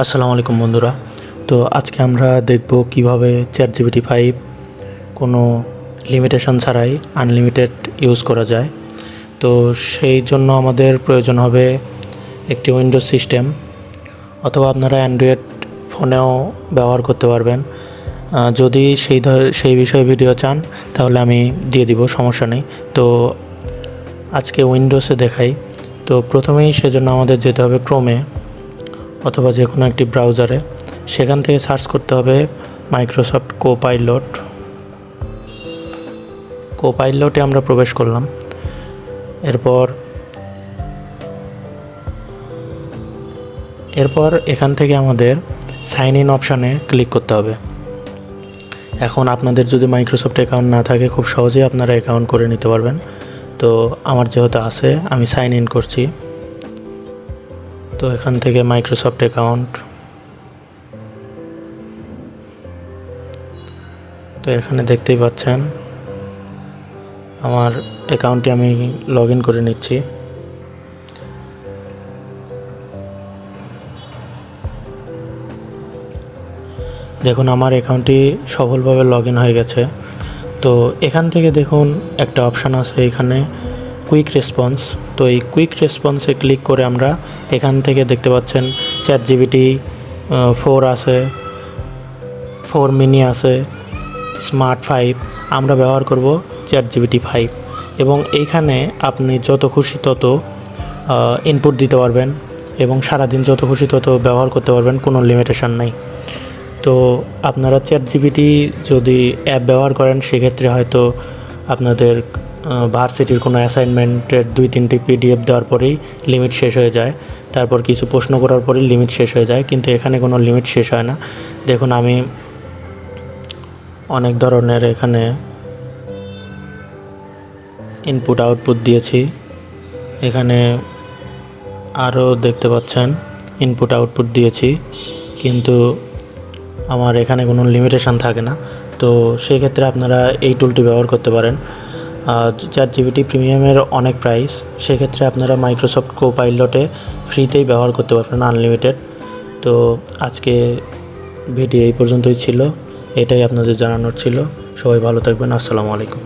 আসসালামু আলাইকুম বন্ধুরা। তো আজকে আমরা দেখব কীভাবে চ্যাট জিবিটি ফাইভ কোনো লিমিটেশন ছাড়াই আনলিমিটেড ইউজ করা যায়। তো সেই জন্য আমাদের প্রয়োজন হবে একটি উইন্ডোজ সিস্টেম অথবা আপনারা অ্যান্ড্রয়েড ফোনেও ব্যবহার করতে পারবেন। যদি সেই সেই বিষয়ে ভিডিও চান, তাহলে আমি দিয়ে দিব, সমস্যা নেই। তো আজকে উইন্ডোজে দেখাই। তো প্রথমেই সেজন্য আমাদের যেতে হবে ক্রোমে অথবা যে কোনো একটি ব্রাউজারে, সেখান থেকে সার্চ করতে হবে মাইক্রোসফট কো পাইলট কো পাইলটে আমরা প্রবেশ করলাম। এরপর এরপর এখান থেকে আমাদের সাইন ইন অপশানে ক্লিক করতে হবে। এখন আপনাদের যদি মাইক্রোসফট অ্যাকাউন্ট না থাকে, খুব সহজেই আপনারা অ্যাকাউন্ট করে নিতে পারবেন। তো আমার যেহেতু আছে, আমি সাইন ইন করছি। তো এখান থেকে মাইক্রোসফট অ্যাকাউন্ট তো এখানে দেখতেই পাচ্ছেন, আমার অ্যাকাউন্টটি আমি লগ করে নিচ্ছি। দেখুন, আমার অ্যাকাউন্টটি সফলভাবে লগ হয়ে গেছে। তো এখান থেকে দেখুন, একটা অপশান আছে এখানে। কুইক রেসপন্স তো এই কুইক রেসপন্সে ক্লিক করে আমরা এখান থেকে দেখতে পাচ্ছেন চ্যাট জিবিটি ফোর আছে ফোর মিনি আছে স্মার্ট ফাইভ আমরা ব্যবহার করব চ্যাট জিবিটি ফাইভ এবং এইখানে আপনি যত খুশি তত ইনপুট দিতে পারবেন এবং সারাদিন যত খুশি তত ব্যবহার করতে পারবেন, কোনো লিমিটেশন নাই। তো আপনারা চ্যাট জিবিটি যদি অ্যাপ ব্যবহার করেন, সেক্ষেত্রে হয়তো আপনাদের ভার্সিটির কোনো অ্যাসাইনমেন্টের দুই, তিনটি পিডিএফ দেওয়ার পরেই লিমিট শেষ হয়ে যায়। তারপর কিছু প্রশ্ন করার পরেই লিমিট শেষ হয়ে যায়। কিন্তু এখানে কোনো লিমিট শেষ হয় না। দেখুন, আমি অনেক ধরনের এখানে ইনপুট আউটপুট দিয়েছি। এখানে আরও দেখতে পাচ্ছেন ইনপুট আউটপুট দিয়েছি। কিন্তু আমার এখানে কোনো লিমিটেশন থাকে না। তো সেক্ষেত্রে আপনারা এই টুলটি ব্যবহার করতে পারেন। চার জিবিটি প্রিমিয়ামের অনেক প্রাইস সেক্ষেত্রে আপনারা মাইক্রোসফট কো পাইলটে ফ্রিতেই ব্যবহার করতে পারবেন আনলিমিটেড তো আজকে ভিডিও এই পর্যন্তই ছিল, এটাই আপনাদের জানানোর ছিল। সবাই ভালো থাকবেন, আসসালামু আলাইকুম।